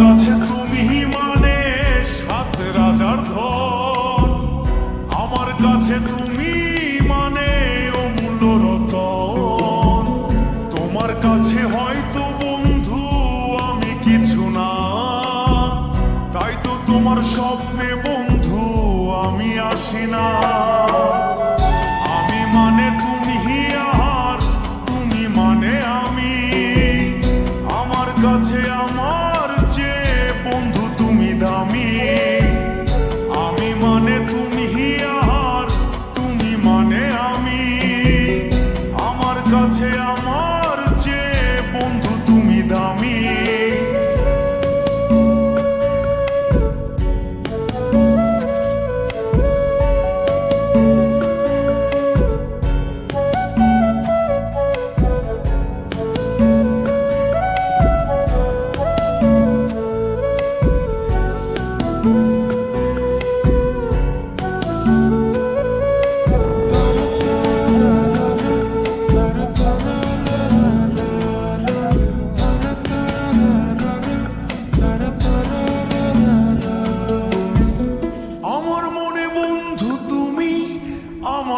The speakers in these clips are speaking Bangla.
কাছে তুমি মানে সাত রাজার ধন। আমার কাছে তুমি মানে অমূল্য রতন তোমার কাছে হয়তো বন্ধু আমি কিছু না। তাই তো তোমার স্বপ্নে বন্ধু আমি আসি না। আমি মানে তুমি আর তুমি মানে আমি। আমার কাছে আমার কাছে আমার যে বন্ধু তুমি দামি। আমার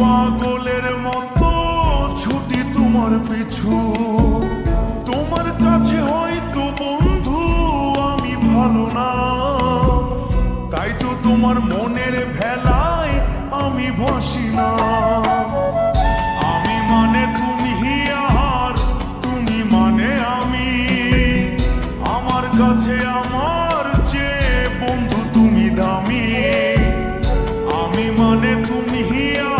পাগলের মতো ছুটি তোমার পিছু। তোমার কাছে হয়তো বন্ধু আমি ভালো না। তাই তো তোমার মনের ভেলায় আমি বসি না। আমি মানে তুমি তুমি মানে আমি। আমার কাছে আমার যে বন্ধু তুমি দামি। আমি মানে তুমি হিয়া